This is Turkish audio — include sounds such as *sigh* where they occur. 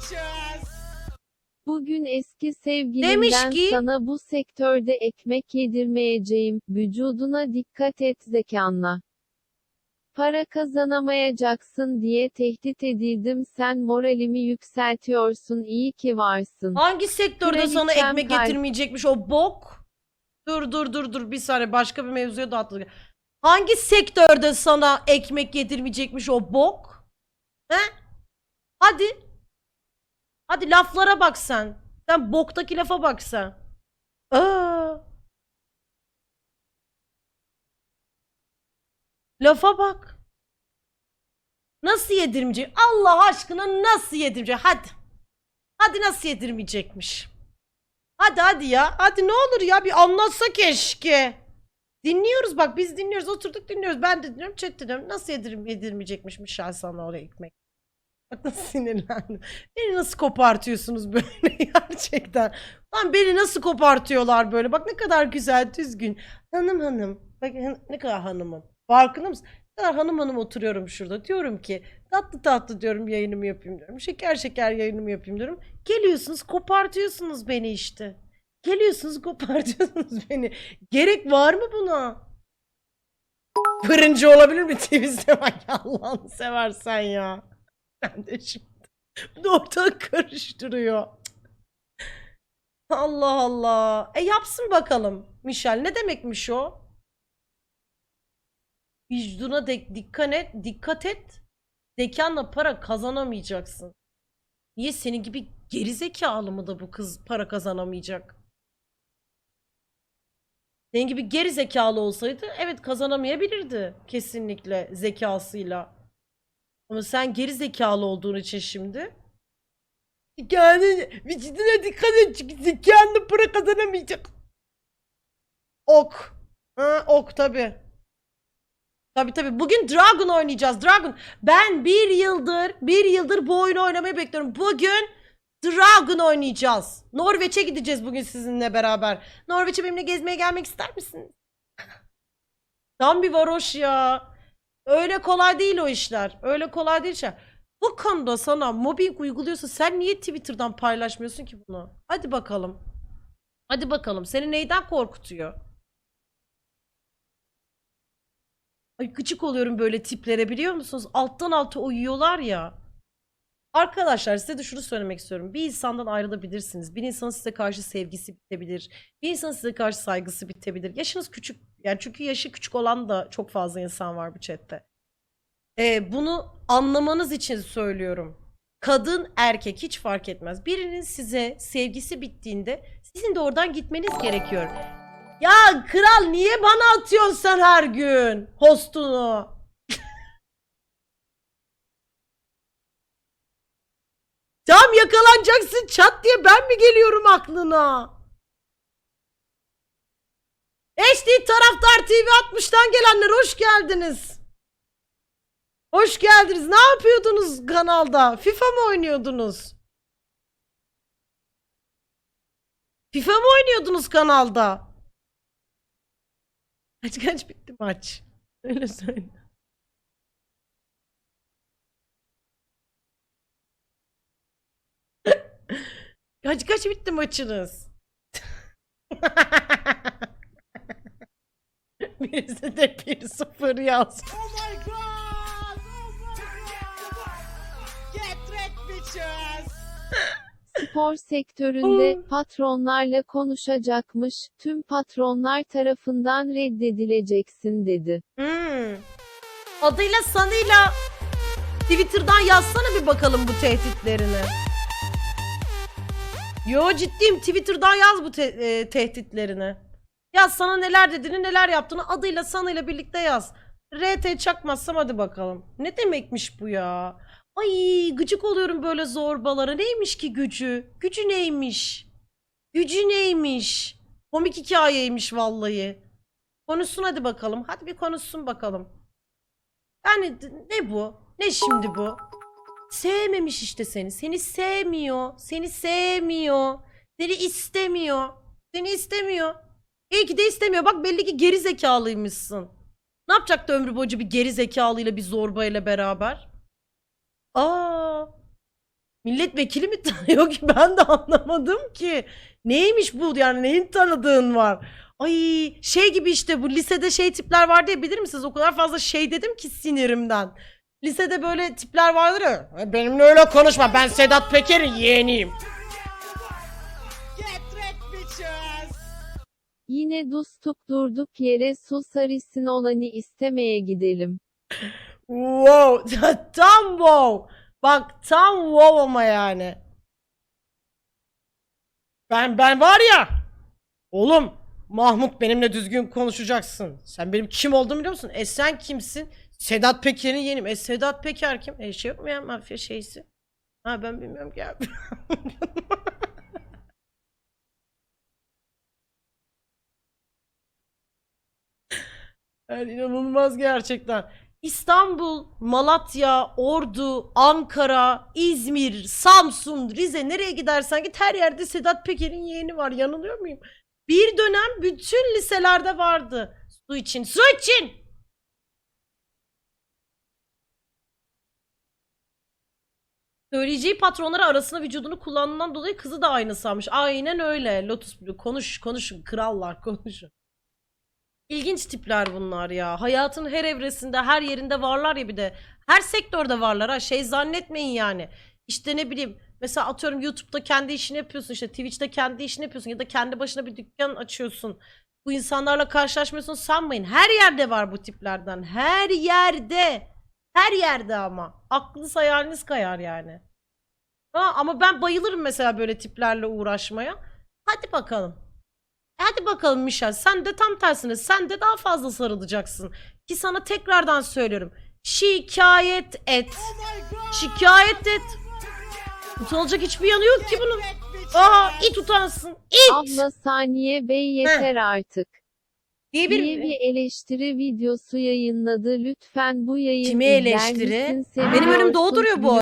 bitches. Bugün eski Demiş sevgilimden ki- sana bu sektörde ekmek yedirmeyeceğim, vücuduna dikkat et zekanla. Para kazanamayacaksın diye tehdit edildim sen moralimi yükseltiyorsun iyi ki varsın. Hangi sektörde sana Kraliçem ekmek kalp. getirmeyecekmiş o bok? Dur dur dur dur bir saniye başka bir mevzuya da atladık. Hangi sektörde sana ekmek getirmeyecekmiş o bok? He? Hadi. Hadi laflara bak sen. Sen boktaki lafa bak sen. Aa. Lafa bak. Nasıl yedirmeyecek? Allah aşkına nasıl yedirmeyecek? Hadi. Hadi nasıl yedirmeyecekmiş? Hadi hadi ya. Hadi ne olur ya bir anlatsa keşke. Dinliyoruz bak biz dinliyoruz oturduk dinliyoruz. Ben de dinliyorum chat dinliyorum. Nasıl yedirim, yedirmeyecekmiş Mişal sana oraya ekmek. Bak nasıl sinirlendim. Beni nasıl kopartıyorsunuz böyle *laughs* gerçekten. Lan beni nasıl kopartıyorlar böyle. Bak ne kadar güzel düzgün. Hanım hanım. Bak ne kadar hanımım. Farkında mısın? Ne kadar hanım hanım oturuyorum şurada. Diyorum ki tatlı tatlı diyorum yayınımı yapayım diyorum. Şeker şeker yayınımı yapayım diyorum. Geliyorsunuz kopartıyorsunuz beni işte. Geliyorsunuz kopartıyorsunuz *laughs* beni. Gerek var mı buna? Fırıncı olabilir mi temizle bak *laughs* Allah'ını seversen ya. Ben de şimdi. *laughs* Bu karıştırıyor. Allah Allah. E yapsın bakalım. Michel ne demekmiş o? Vücuduna de- dikkat et, dikkat et. Zekanla para kazanamayacaksın. Niye senin gibi gerizekalı mı da bu kız para kazanamayacak? Senin gibi geri zekalı olsaydı evet kazanamayabilirdi kesinlikle zekasıyla. Ama sen geri zekalı olduğun için şimdi yani vücuduna dikkat et çünkü zekanla para kazanamayacak. Ok. Ha, ok tabi. Tabi tabi. Bugün Dragon oynayacağız. Dragon. Ben bir yıldır, bir yıldır bu oyunu oynamayı bekliyorum. Bugün Dragon oynayacağız. Norveç'e gideceğiz bugün sizinle beraber. Norveç'e benimle gezmeye gelmek ister misiniz? *laughs* Tam bir varoş ya. Öyle kolay değil o işler. Öyle kolay değil işler. Bu konuda sana mobbing uyguluyorsa sen niye Twitter'dan paylaşmıyorsun ki bunu? Hadi bakalım. Hadi bakalım. Seni neyden korkutuyor? Ay gıcık oluyorum böyle tiplere biliyor musunuz? Alttan alta uyuyorlar ya. Arkadaşlar size de şunu söylemek istiyorum. Bir insandan ayrılabilirsiniz. Bir insanın size karşı sevgisi bitebilir. Bir insanın size karşı saygısı bitebilir. Yaşınız küçük. Yani çünkü yaşı küçük olan da çok fazla insan var bu chatte. Ee, bunu anlamanız için söylüyorum. Kadın, erkek hiç fark etmez. Birinin size sevgisi bittiğinde sizin de oradan gitmeniz gerekiyor. Ya kral niye bana atıyorsun sen her gün hostunu? *laughs* Tam yakalanacaksın çat diye ben mi geliyorum aklına? HD Taraftar TV 60'tan gelenler hoş geldiniz. Hoş geldiniz. Ne yapıyordunuz kanalda? FIFA mı oynuyordunuz? FIFA mı oynuyordunuz kanalda? Kaç kaç bitti maç? Öyle söyle. *laughs* Kaç kaç bitti maçınız? *laughs* Birisi de 1-0 yaz. Oh my god. Oh my god. Get wrecked bitches. Spor sektöründe Hmm. patronlarla konuşacakmış, tüm patronlar tarafından reddedileceksin dedi. Hmm. Adıyla sanıyla Twitter'dan yazsana bir bakalım bu tehditlerini. Yo ciddiyim Twitter'dan yaz bu te- e, tehditlerini. Yaz sana neler dediğini neler yaptığını adıyla sanıyla birlikte yaz. RT çakmazsam hadi bakalım. Ne demekmiş bu ya? Ay gıcık oluyorum böyle zorbalara. Neymiş ki gücü? Gücü neymiş? Gücü neymiş? Komik hikayeymiş vallahi. Konuşsun hadi bakalım. Hadi bir konuşsun bakalım. Yani ne bu? Ne şimdi bu? Sevmemiş işte seni. Seni sevmiyor. Seni sevmiyor. Seni istemiyor. Seni istemiyor. İyi ki de istemiyor. Bak belli ki geri zekalıymışsın. Ne yapacaktı ömrü boyunca bir geri zekalıyla bir zorbayla beraber? Aa. Milletvekili mi *laughs* tanıyor ki ben de anlamadım ki. Neymiş bu yani neyin tanıdığın var? Ay şey gibi işte bu lisede şey tipler var diye bilir misiniz? O kadar fazla şey dedim ki sinirimden. Lisede böyle tipler vardır ya. "E, Benimle öyle konuşma ben Sedat Peker'in yeğeniyim. Yine dustuk durduk yere su sarısın olanı istemeye gidelim. Wow *laughs* tam wow. Bak tam wow ama yani. Ben ben var ya. Oğlum Mahmut benimle düzgün konuşacaksın. Sen benim kim olduğumu biliyor musun? E sen kimsin? Sedat Peker'in yeğenim. E Sedat Peker kim? E şey yok mu ya mafya şeysi? Ha ben bilmiyorum ki. *laughs* Yani inanılmaz gerçekten. İstanbul, Malatya, Ordu, Ankara, İzmir, Samsun, Rize nereye gidersen git her yerde Sedat Peker'in yeğeni var. Yanılıyor muyum? Bir dönem bütün liselerde vardı. Su için, su için! Söyleyeceği patronları arasında vücudunu kullandığından dolayı kızı da aynı sanmış. Aynen öyle. Lotus Blue. Konuş, *laughs* konuşun. Krallar konuşun. İlginç tipler bunlar ya. Hayatın her evresinde, her yerinde varlar ya bir de. Her sektörde varlar ha. Şey zannetmeyin yani. İşte ne bileyim. Mesela atıyorum YouTube'da kendi işini yapıyorsun işte Twitch'te kendi işini yapıyorsun ya da kendi başına bir dükkan açıyorsun. Bu insanlarla karşılaşmıyorsun sanmayın. Her yerde var bu tiplerden. Her yerde. Her yerde ama. Aklınız hayaliniz kayar yani. Ha, ama ben bayılırım mesela böyle tiplerle uğraşmaya. Hadi bakalım. Hadi bakalım Michel sen de tam tersine sen de daha fazla sarılacaksın. Ki sana tekrardan söylüyorum. Şikayet et. Oh. Şikayet et. Utanılacak hiçbir yanı yok ki bunun. Aa it utansın. It. Abla saniye bey yeter artık. Diye diye bir... bir eleştiri videosu yayınladı. Lütfen bu yayın Kimi eleştiri? misin? Benim önümde o duruyor bu